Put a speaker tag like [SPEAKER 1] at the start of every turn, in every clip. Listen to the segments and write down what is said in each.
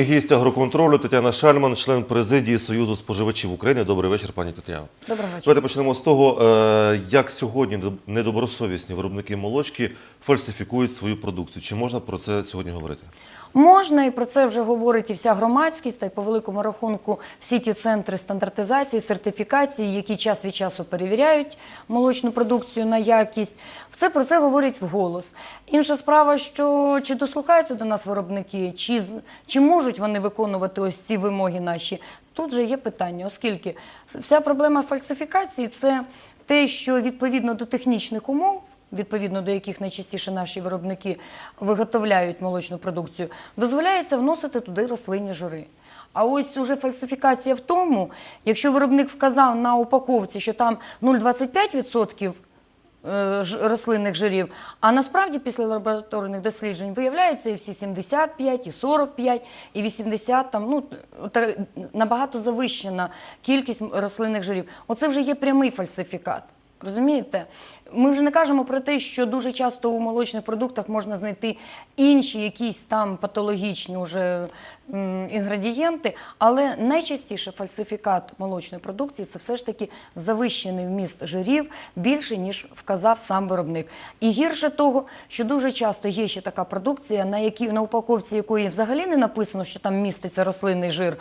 [SPEAKER 1] Гість агроконтролю Тетяна Шальман, член президії Союзу споживачів України. Добрий вечір, пані Тетяна.
[SPEAKER 2] Доброго вечора.
[SPEAKER 1] Давайте почнемо з того, е, як сьогодні недобросовісні виробники молочки фальсифікують свою продукцію. Чи можна про це сьогодні говорити?
[SPEAKER 2] Можна, і про це вже говорить і вся громадськість, та й по великому рахунку всі ті центри стандартизації, сертифікації, які час від часу перевіряють молочну продукцію на якість. Все про це говорять вголос. Інша справа, що чи дослухаються до нас виробники, чи, чи можуть вони виконувати ось ці вимоги наші. Тут же є питання, оскільки вся проблема фальсифікації це те, що відповідно до технічних умов відповідно до яких найчастіше наші виробники виготовляють молочну продукцію, дозволяється вносити туди рослинні жири. А ось уже фальсифікація в тому, якщо виробник вказав на упаковці, що там 0,25% е, рослинних жирів, а насправді після лабораторних досліджень виявляється і всі 75, і 45, і 80, там, ну, набагато завищена кількість рослинних жирів. Оце вже є прямий фальсифікат. Розумієте? Ми вже не кажемо про те, що дуже часто у молочних продуктах можна знайти інші якісь там патологічні уже м, інгредієнти, але найчастіше фальсифікат молочної продукції це все ж таки завищений вміст жирів більше, ніж вказав сам виробник. І гірше того, що дуже часто є ще така продукція, на на упаковці якої взагалі не написано, що там міститься рослинний жир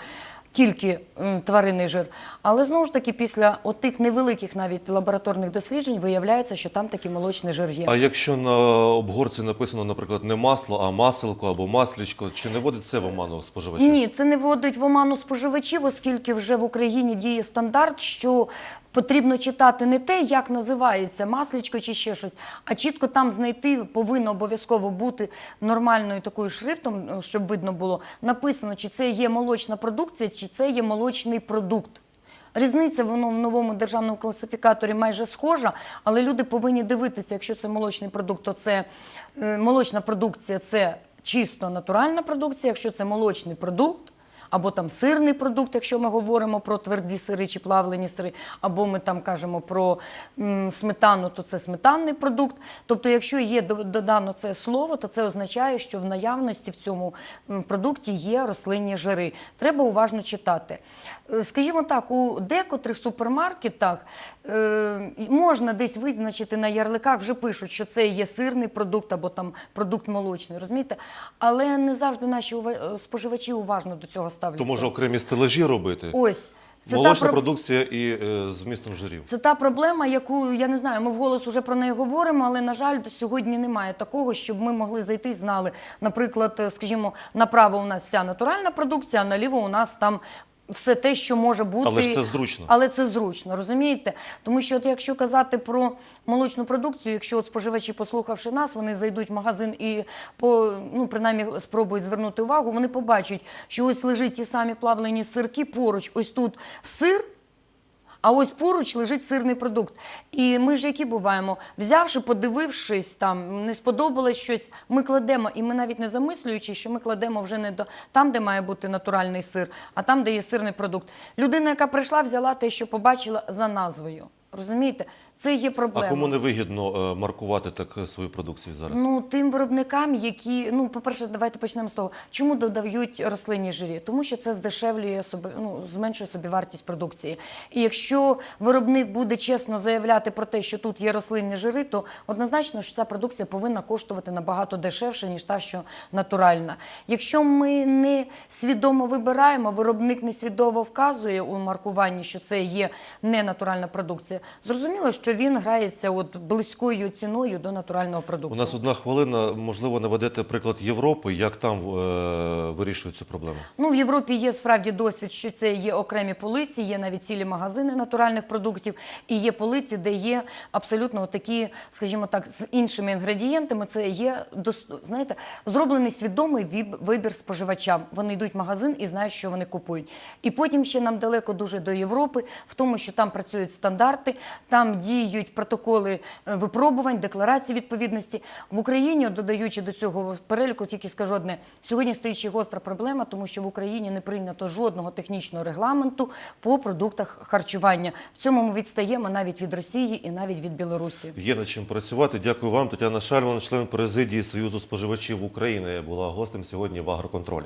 [SPEAKER 2] тільки тваринний жир. Але знову ж таки, після отих невеликих навіть лабораторних досліджень виявляється, що там такий молочний жир є.
[SPEAKER 1] А якщо на обгорці написано, наприклад, не масло, а маселко або маслічко, чи не вводить це в оману споживачів?
[SPEAKER 2] Ні, це не вводить в оману споживачів, оскільки вже в Україні діє стандарт, що потрібно читати не те, як називається масличко чи ще щось, а чітко там знайти повинно обов'язково бути нормальною такою шрифтом, е, щоб видно було написано, чи це є молочна продукція, чи це є молочний продукт. Різниця воно в новому державному класифікаторі майже схожа, але люди повинні дивитися, якщо це молочний продукт, то це е, молочна продукція це чисто натуральна продукція, якщо це молочний продукт. Або там сирний продукт, якщо ми говоримо про тверді сири чи плавлені сири, або ми там кажемо про сметану, то це сметанний продукт. Тобто, якщо є додано це слово, то це означає, що в наявності в цьому продукті є рослинні жири. Треба уважно читати. Е, Скажімо так, у декотрих супермаркетах е, можна десь визначити на ярликах, вже пишуть, що це є сирний продукт або там продукт молочний, розумієте? Але не завжди наші споживачі уважно до цього ставляться.
[SPEAKER 1] То може окремі стелажі робити?
[SPEAKER 2] Ось. Це
[SPEAKER 1] Молочна
[SPEAKER 2] та, про-
[SPEAKER 1] продукція і е, з містом жирів.
[SPEAKER 2] це та проблема, яку я не знаю, ми вголос уже про неї говоримо, але на жаль, до сьогодні немає такого, щоб ми могли зайти і знали. Наприклад, е, скажімо, направо у нас вся натуральна продукція, а наліво у нас там. Все те, що може бути,
[SPEAKER 1] Але ж це зручно.
[SPEAKER 2] Але це зручно, розумієте? Тому що, от якщо казати про молочну продукцію, якщо от споживачі, послухавши нас, вони зайдуть в магазин і по ну принаймні спробують звернути увагу, вони побачать, що ось лежать ті самі плавлені сирки поруч. Ось тут сир. А ось поруч лежить сирний продукт. І ми ж які буваємо, взявши, подивившись, там не сподобалось щось, ми кладемо, і ми навіть не замислюючи, що ми кладемо вже не до там, де має бути натуральний сир, а там, де є сирний продукт. Людина, яка прийшла, взяла те, що побачила за назвою. Розумієте, це є проблема.
[SPEAKER 1] А кому не вигідно е, маркувати так е, свою продукцію зараз?
[SPEAKER 2] Ну, тим виробникам, які, ну, по-перше, давайте почнемо з того, чому додають рослинні жирі? Тому що це здешевлює собі, ну, зменшує собі вартість продукції. І якщо виробник буде чесно заявляти про те, що тут є рослинні жири, то однозначно, що ця продукція повинна коштувати набагато дешевше, ніж та, що натуральна. Якщо ми не свідомо вибираємо, виробник несвідомо вказує у маркуванні, що це є не натуральна продукція, зрозуміло, що він грається от близькою ціною до натурального продукту.
[SPEAKER 1] У нас одна хвилина, можливо, наведете приклад Європи, як там е, вирішують цю проблему.
[SPEAKER 2] Ну, в Європі є справді досвід, що це є окремі полиці, є навіть цілі магазини натуральних продуктів, і є полиці, де є абсолютно такі, скажімо так, з іншими інгредієнтами. Це є знаєте, зроблений свідомий вибір споживачам. Вони йдуть в магазин і знають, що вони купують. І потім ще нам далеко дуже до Європи, в тому, що там працюють стандарти, там діють протоколи е, випробувань, декларації відповідності. В Україні, додаючи до цього переліку, тільки скажу одне: сьогодні стоїть ще гостра проблема, тому що в Україні не прийнято жодного технічного регламенту по продуктах харчування. В цьому ми відстаємо навіть від Росії і навіть від Білорусі.
[SPEAKER 1] Є над чим працювати. Дякую вам, Тетяна Шальман, член президії Союзу споживачів України, була гостем сьогодні в агроконтролі.